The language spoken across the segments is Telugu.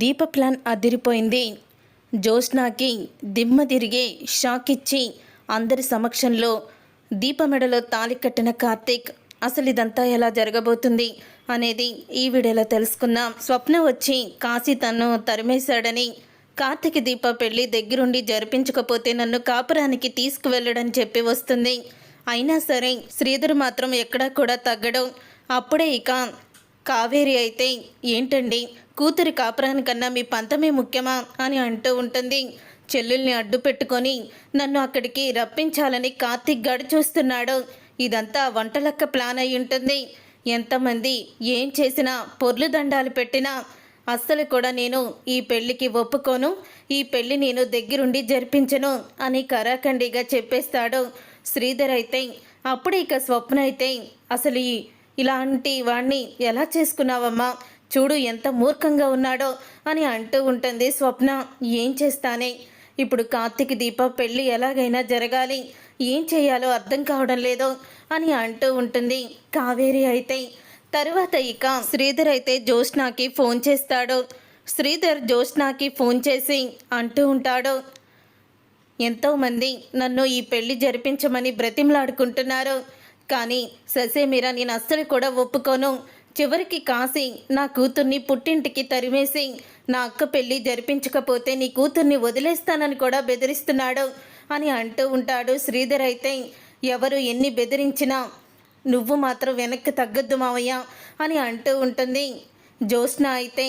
దీప ప్లాన్ అదిరిపోయింది. జోష్నాకి దిమ్మ తిరిగి షాక్ ఇచ్చి అందరి సమక్షంలో దీప మెడలో తాళి కట్టిన కార్తీక్ అసలు ఇదంతా ఎలా జరగబోతుంది? అనేది ఈ వీడియోలో తెలుసుకుందాం. స్వప్న వచ్చి కాశీ తన్ను తరిమేశాడని కార్తీక దీప పెళ్ళి దగ్గరుండి జరిపించకపోతే నన్ను కాపురానికి తీసుకువెళ్ళడని చెప్పి వస్తుంది. అయినా సరే శ్రీధర్ మాత్రం ఎక్కడా కూడా తగ్గడం అప్పుడే ఇక కావేరి అయితే ఏంటండి? కూతురి కాపురానికన్నా మీ పంతమే ముఖ్యమా అని అంటూ ఉంటుంది. చెల్లెల్ని అడ్డు పెట్టుకొని నన్ను అక్కడికి రప్పించాలని కార్తీక్ గడి చూస్తున్నాడు. ఇదంతా వంటలక్క ప్లాన్ అయి ఉంటుంది. ఎంతమంది ఏం చేసినా పొర్లు దండాలు పెట్టినా అస్సలు కూడా నేను ఈ పెళ్ళికి ఒప్పుకోను. ఈ పెళ్ళి నేను దగ్గరుండి జరిపించను అని కరాఖండిగా చెప్పేస్తాడు శ్రీధర్ అయితే. అప్పుడు ఇక స్వప్న అయితే అసలు ఈ ఇలాంటి వాణ్ణి ఎలా చేసుకున్నావమ్మా? చూడు ఎంత మూర్ఖంగా ఉన్నాడో అని అంటూ ఉంటుంది స్వప్న. ఏం చేస్తానే? ఇప్పుడు కార్తీక్ దీప పెళ్ళి ఎలాగైనా జరగాలి. ఏం చేయాలో అర్థం కావడం లేదో అని అంటూ ఉంటుంది కావేరి అయితే. తరువాత ఇక శ్రీధర్ అయితే జ్యోత్స్నాకి ఫోన్ చేస్తాడు. శ్రీధర్ జ్యోత్స్నాకి ఫోన్ చేసి అంటూ ఉంటాడు ఎంతోమంది నన్ను ఈ పెళ్ళి జరిపించమని బ్రతిమలాడుకుంటున్నారు. కానీ ససేమిరా నేను అస్సలు కూడా ఒప్పుకోను. చివరికి కాసి నా కూతుర్ని పుట్టింటికి తరిమేసి నా అక్క పెళ్ళి జరిపించకపోతే నీ కూతుర్ని వదిలేస్తానని కూడా బెదిరిస్తున్నాడు అని అంటూ ఉంటాడు శ్రీధర్ అయితే. ఎవరు ఎన్ని బెదిరించినా నువ్వు మాత్రం వెనక్కి తగ్గద్దు మావయ్య అని అంటూ ఉంటుంది. జ్యోత్స్న అయితే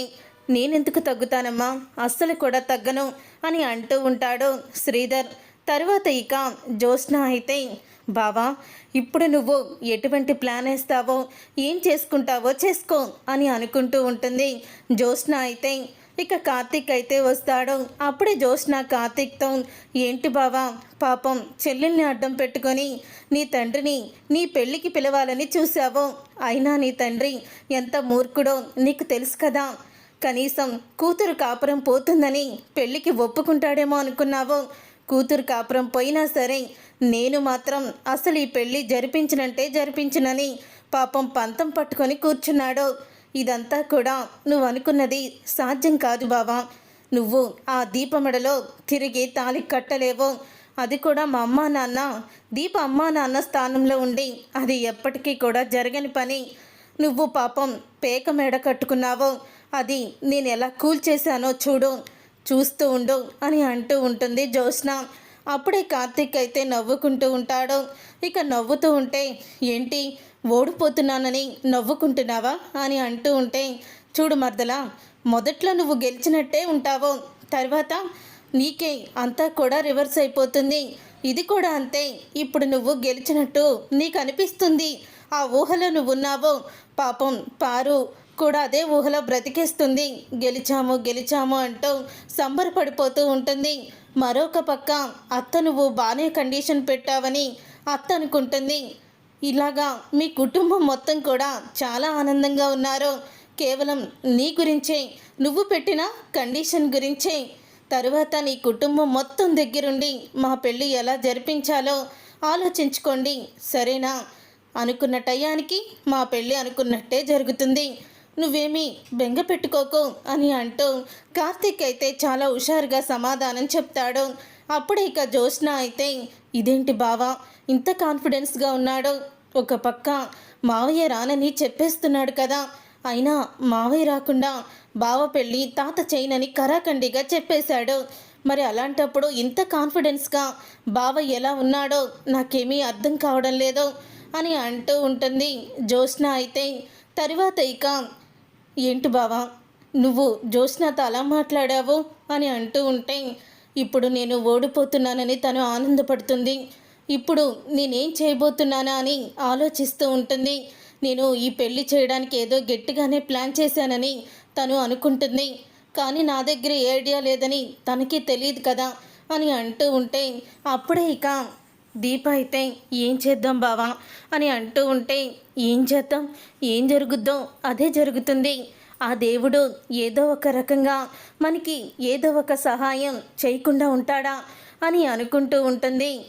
నేనెందుకు తగ్గుతానమ్మా? అస్సలు కూడా తగ్గను అని అంటూ ఉంటాడు శ్రీధర్. తరువాత ఇక జ్యోత్స్న అయితే బావా ఇప్పుడు నువ్వు ఎటువంటి ప్లాన్ వేస్తావో ఏం చేసుకుంటావో చేసుకో అని అనుకుంటూ ఉంటుంది జ్యోత్స్న అయితే. ఇక కార్తీక్ అయితే వస్తాడు. అప్పుడే జ్యోత్స్న కార్తీక్తో ఏంటి బావా పాపం చెల్లెల్ని అడ్డం పెట్టుకొని నీ తండ్రిని నీ పెళ్ళికి పిలవాలని చూశావు. అయినా నీ తండ్రి ఎంత మూర్ఖుడో నీకు తెలుసు కదా. కనీసం కూతురు కాపురం పోతుందని పెళ్ళికి ఒప్పుకుంటాడేమో అనుకున్నావో. కూతురు కాపురం పోయినా సరే నేను మాత్రం అసలు ఈ పెళ్ళి జరిపించినంటే జరిపించినని పాపం పంతం పట్టుకొని కూర్చున్నాడు. ఇదంతా కూడా నువ్వు అనుకున్నది సాధ్యం కాదు బావా. నువ్వు ఆ దీపమెడలో తిరిగి తాళి కట్టలేవో. అది కూడా మా అమ్మా నాన్న దీప అమ్మా నాన్న స్థానంలో ఉండి అది ఎప్పటికీ కూడా జరగని పని. నువ్వు పాపం పేక మెడ కట్టుకున్నావో. అది నేను ఎలా కూల్ చేశానో చూడు. చూస్తూ ఉండు అని అంటూ ఉంటుంది జ్యోత్స్న. అప్పుడే కార్తీక్ అయితే నవ్వుకుంటూ ఉంటాడు. ఇక నవ్వుతూ ఉంటే ఏంటి? ఓడిపోతున్నానని నవ్వుకుంటున్నావా? అని అంటూ ఉంటే చూడు మర్దలా మొదట్లో నువ్వు గెలిచినట్టే ఉంటావు. తర్వాత నీకే అంతా కూడా రివర్స్ అయిపోతుంది. ఇది కూడా అంతే. ఇప్పుడు నువ్వు గెలిచినట్టు నీకు అనిపిస్తుంది ఆ ఊహలో నువ్వు ఉన్నావో పాపం పారు కూడా అదే ఊహలో బ్రతికేస్తుంది. గెలిచాము గెలిచాము అంటూ సంబరపడిపోతూ ఉంటుంది. మరొక పక్క అత్త నువ్వు బాగానే కండిషన్ పెట్టావని అత్త అనుకుంటుంది. ఇలాగా మీ కుటుంబం మొత్తం కూడా చాలా ఆనందంగా ఉన్నారు. కేవలం నీ గురించే నువ్వు పెట్టిన కండిషన్ గురించే. తరువాత నీ కుటుంబం మొత్తం దగ్గరుండి మా పెళ్ళి ఎలా జరిపించాలో ఆలోచించుకోండి. సరేనా? అనుకున్న టయానికి మా పెళ్ళి అనుకున్నట్టే జరుగుతుంది. నువ్వేమీ బెంగ పెట్టుకోకు అని అంటూ కార్తీక్ అయితే చాలా హుషారుగా సమాధానం చెప్తాడు. అప్పుడే ఇక జోష్న అయితే ఇదేంటి బావా? ఇంత కాన్ఫిడెన్స్గా ఉన్నాడు. ఒక పక్క మావయ్య రానని చెప్పేస్తున్నాడు కదా. అయినా మావయ్య రాకుండా బావ పెళ్ళి తాత చేయనని కరాఖండిగా చెప్పేశాడు. మరి అలాంటప్పుడు ఇంత కాన్ఫిడెన్స్గా బావ ఎలా ఉన్నాడో నాకేమీ అర్థం కావడం లేదు అని అంటూ ఉంటుంది జ్యోత్స్న అయితే. తరువాత ఇక ఏంటి బావా? నువ్వు జ్యోత్స్నతో అలా మాట్లాడావు అని అంటూ ఉంటే ఇప్పుడు నేను ఓడిపోతున్నానని తను ఆనందపడుతుంది. ఇప్పుడు నేనేం చేయబోతున్నానా అని ఆలోచిస్తూ ఉంటుంది. నేను ఈ పెళ్ళి చేయడానికి ఏదో గట్టిగానే ప్లాన్ చేశానని తను అనుకుంటుంది. కానీ నా దగ్గర ఏ ఐడియా లేదని తనకి తెలియదు కదా అని అంటూ ఉంటే అప్పుడే ఇక దీప అయితే ఏం చేద్దాం బావా అని అంటూ ఉంటే ఏం చేద్దాం? ఏం జరుగుద్దో? అదే జరుగుతుంది. ఆ దేవుడు ఏదో ఒక రకంగా మనకి ఏదో ఒక సహాయం చేయకుండా ఉంటాడా అని అనుకుంటూ ఉంటుంది.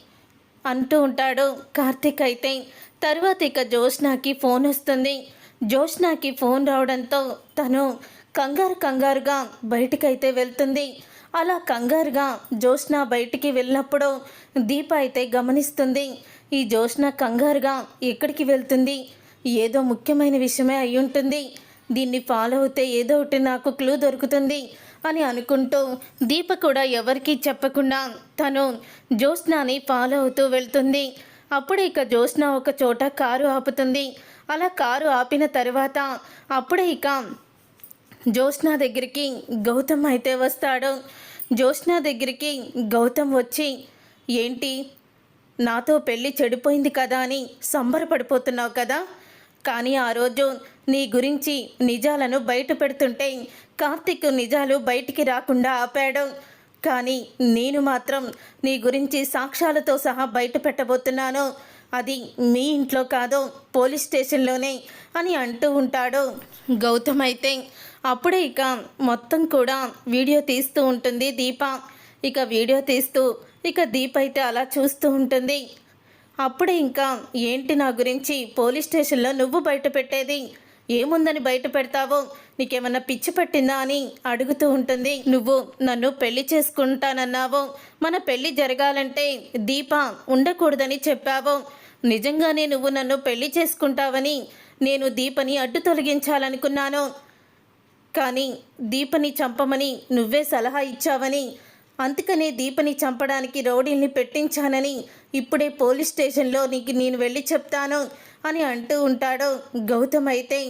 అంటూ ఉంటాడు. కార్తీక్ అయితే తర్వాత ఇక జ్యోత్స్నాకి ఫోన్ వస్తుంది. జ్యోత్స్నాకి ఫోన్ రావడంతో తను కంగారు కంగారుగా బయటికైతే వెళ్తుంది. అలా కంగారుగా జోష్న బయటికి వెళ్ళినప్పుడు దీప అయితే గమనిస్తుంది. ఈ జోష్న కంగారుగా ఎక్కడికి వెళ్తుంది? ఏదో ముఖ్యమైన విషయమే అయి ఉంటుంది. దీన్ని ఫాలో అవుతే ఏదో ఒకటి నాకు క్లూ దొరుకుతుంది అని అనుకుంటూ దీప కూడా ఎవరికీ చెప్పకుండా తను జ్యోత్స్నాని ఫాలో అవుతూ వెళ్తుంది. అప్పుడే ఇక జ్యోత్స్న ఒక చోట కారు ఆపుతుంది. అలా కారు ఆపిన తర్వాత అప్పుడే ఇక జ్యోత్స్న దగ్గరికి గౌతమ్ అయితే వస్తాడు. జ్యోత్స్న దగ్గరికి గౌతమ్ వచ్చి ఏంటి? నాతో పెళ్ళి చెడిపోయింది కదా అని సంబరపడిపోతున్నావు కదా? కానీ ఆ రోజు నీ గురించి నిజాలను బయట పెడుతుంటే కార్తీక్ నిజాలు బయటికి రాకుండా ఆపాడు. కానీ నేను మాత్రం నీ గురించి సాక్ష్యాలతో సహా బయట పెట్టబోతున్నాను. అది మీ ఇంట్లో కాదు పోలీస్ స్టేషన్లోనే అని అంటూ ఉంటాడు. గౌతమ్ అయితే అప్పుడే ఇక మొత్తం కూడా వీడియో తీస్తూ ఉంటుంది దీప. ఇక వీడియో తీస్తూ ఇక దీప అయితే అలా చూస్తూ ఉంటుంది. అప్పుడే ఇంకా ఏంటి నా గురించి? పోలీస్ స్టేషన్లో నువ్వు బయట పెట్టేది? ఏముందని బయట పెడతావో? నీకేమన్నా పిచ్చి పట్టిందా అని అడుగుతూ ఉంటుంది. నువ్వు నన్ను పెళ్ళి చేసుకుంటానన్నావో. మన పెళ్ళి జరగాలంటే దీప ఉండకూడదని చెప్పావో. నిజంగానే నువ్వు నన్ను పెళ్ళి చేసుకుంటావని నేను దీపని అడ్డు తొలగించాలనుకున్నాను. కానీ దీపని చంపమని నువ్వే సలహా ఇచ్చావని. అందుకనే దీపని చంపడానికి రౌడీల్ని పెట్టించానని ఇప్పుడే పోలీస్ స్టేషన్లో నీకు నేను వెళ్ళి చెప్తాను అని అంటూ ఉంటాడు గౌతమ్ అయితే.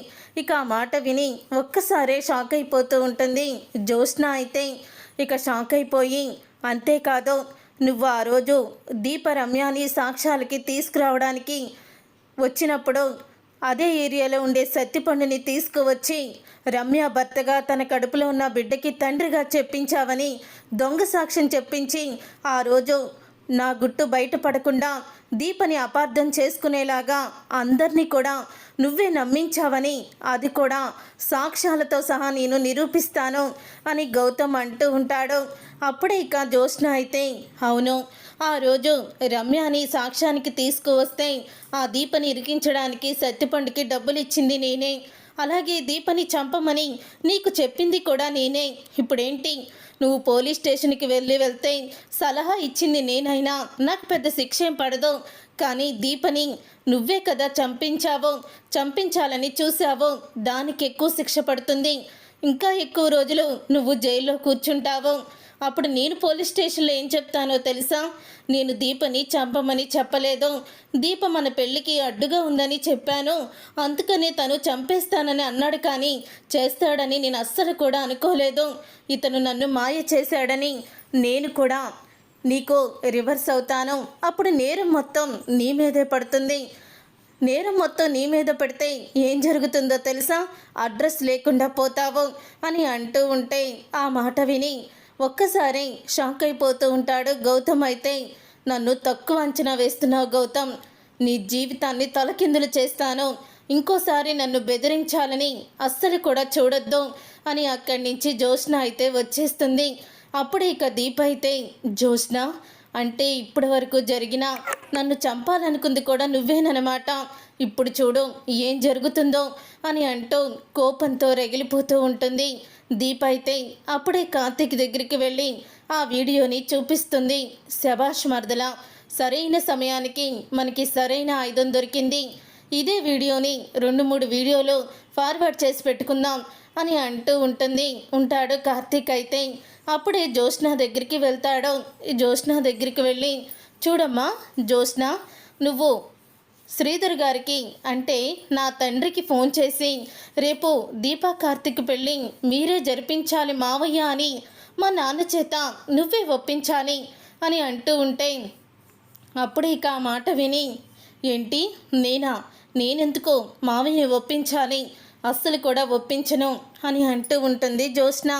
ఇక ఆ మాట విని ఒక్కసారే షాక్ అయిపోతూ ఉంటుంది. జ్యోత్స్న అయితే ఇక షాక్ అయిపోయి అంతేకాదు నువ్వు ఆ రోజు దీప రమ్యాని సాక్ష్యాలకి తీసుకురావడానికి వచ్చినప్పుడు అదే ఏరియాలో ఉండే సత్తిపండుని తీసుకువచ్చి రమ్య భర్తగా తన కడుపులో ఉన్న బిడ్డకి తండ్రిగా చెప్పించావని దొంగ సాక్ష్యం చెప్పించి ఆ రోజు నా గుట్టు బయటపడకుండా దీపని అపార్థం చేసుకునేలాగా అందరినీ కూడా నువ్వే నమ్మించావని అది కూడా సాక్ష్యాలతో సహా నేను నిరూపిస్తాను అని గౌతమ్ అంటూ ఉంటాడు. అప్పుడే ఇక జ్యోత్స్న అయితే అవును ఆ రోజు రమ్యాని సాక్ష్యానికి తీసుకువస్తే ఆ దీపని ఇరికించడానికి సత్తిపండుకి డబ్బులు ఇచ్చింది నేనే. అలాగే దీపని చంపమని నీకు చెప్పింది కూడా నేనే. ఇప్పుడేంటి? నువ్వు పోలీస్ స్టేషన్కి వెళ్ళి వెళ్తే సలహా ఇచ్చింది నేనైనా. నాకు పెద్ద శిక్ష ఏం పడదు. కానీ దీపని నువ్వే కదా చంపించావో చంపించాలని చూసావో దానికి ఎక్కువ శిక్ష పడుతుంది. ఇంకా ఎక్కువ రోజులు నువ్వు జైల్లో కూర్చుంటావు. అప్పుడు నేను పోలీస్ స్టేషన్లో ఏం చెప్తానో తెలుసా? నేను దీపని చంపమని చెప్పలేదు. దీప మన పెళ్ళికి అడ్డుగా ఉందని చెప్పాను. అందుకనే తను చంపేస్తానని అన్నాడు కానీ చేస్తాడని నేను అస్సలు కూడా అనుకోలేదు. ఇతను నన్ను మాయ చేశాడని నేను కూడా నీకు రివర్స్ అవుతాను. అప్పుడు నేరం మొత్తం నీ మీదే పడుతుంది. నేరం మొత్తం నీ మీద పెడితే ఏం జరుగుతుందో తెలుసా? అడ్రస్ లేకుండా పోతావు అని అంటూ ఉంటే ఆ మాట విని ఒక్కసారి షాక్ అయిపోతూ ఉంటాడు. గౌతమ్ అయితే నన్ను తక్కువ అంచనా వేస్తున్నావు గౌతమ్. నీ జీవితాన్ని తలకిందులు చేస్తాను. ఇంకోసారి నన్ను బెదిరించాలని అస్సలు కూడా చూడొద్దు అని అక్కడి నుంచి జ్యోత్స్న అయితే వచ్చేస్తుంది. అప్పుడు ఇక దీప అయితే జ్యోత్స్న అంటే ఇప్పటి వరకు జరిగిన నన్ను చంపాలనుకుంది కూడా నువ్వేనమాట ఇప్పుడు చూడు ఏం జరుగుతుందో అని అంటూ కోపంతో రగిలిపోతూ ఉంటుంది. దీప అయితే అప్పుడే కార్తీక్ దగ్గరికి వెళ్ళి ఆ వీడియోని చూపిస్తుంది. శభాష్ మర్దల సరైన సమయానికి మనకి సరైన ఆయుధం దొరికింది. ఇదే వీడియోని రెండు మూడు వీడియోలు ఫార్వర్డ్ చేసి పెట్టుకుందాం అని అంటూ ఉంటుంది. ఉంటాడు కార్తీక్ అయితే. అప్పుడే జ్యోత్స్న దగ్గరికి వెళ్తాడు. ఈ జ్యోత్స్న దగ్గరికి వెళ్ళి చూడమ్మా జ్యోత్స్న నువ్వు శ్రీధర్ గారికి అంటే నా తండ్రికి ఫోన్ చేసి రేపు దీపా కార్తిక్ పెళ్ళి మీరే జరిపించాలి మావయ్య అని మా నాన్న చేత నువ్వే ఒప్పించాలి అని అంటూ ఉంటే అప్పుడు ఇక ఆ మాట విని ఏంటి నేనా? నేనెందుకు మావయ్య ఒప్పించాలి? అస్సలు కూడా ఒప్పించను అని అంటూ ఉంటుంది జ్యోత్స్న.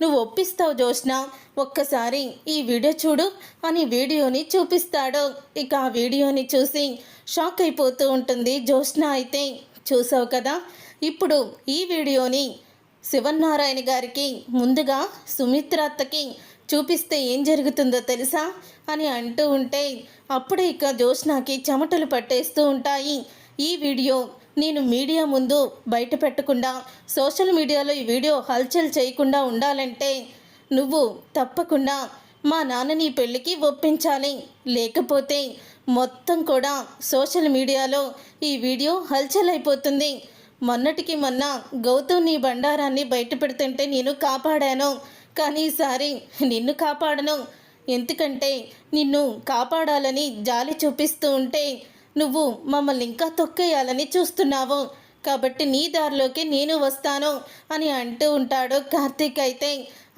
నువ్వు ఒప్పిస్తావు జోష్న ఒక్కసారి ఈ వీడియో చూడు అని వీడియోని చూపిస్తాడు. ఇక ఆ వీడియోని చూసి షాక్ అయిపోతూ ఉంటుంది జోష్న అయితే. చూసావు కదా? ఇప్పుడు ఈ వీడియోని శివన్నారాయణ గారికి ముందుగా సుమిత్రత్తకి చూపిస్తే ఏం జరుగుతుందో తెలుసా? అని అంటూ ఉంటే అప్పుడే ఇక జ్యోత్స్నాకి చెమటలు పట్టేస్తూ ఉంటాయి. ఈ వీడియో నేను మీడియా ముందు బయట పెట్టకుండా సోషల్ మీడియాలో ఈ వీడియో హల్చల్ చేయకుండా ఉండాలంటే నువ్వు తప్పకుండా మా నాన్న నీ పెళ్ళికి ఒప్పించాలి. లేకపోతే మొత్తం కూడా సోషల్ మీడియాలో ఈ వీడియో హల్చల్ అయిపోతుంది. మొన్నటికి మొన్న గౌతమ్ నీ బండారాన్ని బయట పెడుతుంటే నేను కాపాడాను. కానీ ఈసారి నిన్ను కాపాడను. ఎందుకంటే నిన్ను కాపాడాలని జాలి చూపిస్తూ ఉంటే నువ్వు మమ్మల్ని ఇంకా తొక్కేయాలని చూస్తున్నావు. కాబట్టి నీ దారిలోకి నేను వస్తాను అని అంటూ ఉంటాడు కార్తీక్ అయితే.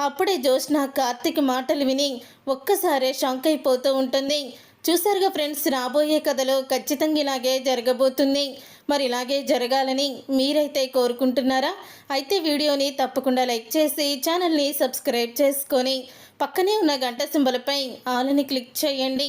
అప్పుడే జోష్న కార్తీక్ మాటలు విని ఒక్కసారే షంక్ అయిపోతూ ఉంటుంది. చూసారుగా ఫ్రెండ్స్ రాబోయే కథలో ఖచ్చితంగా ఇలాగే జరగబోతుంది. మరి ఇలాగే జరగాలని మీరైతే కోరుకుంటున్నారా? అయితే వీడియోని తప్పకుండా లైక్ చేసి ఛానల్ని సబ్స్క్రైబ్ చేసుకొని పక్కనే ఉన్న గంట సింబలపై ఆలని క్లిక్ చేయండి.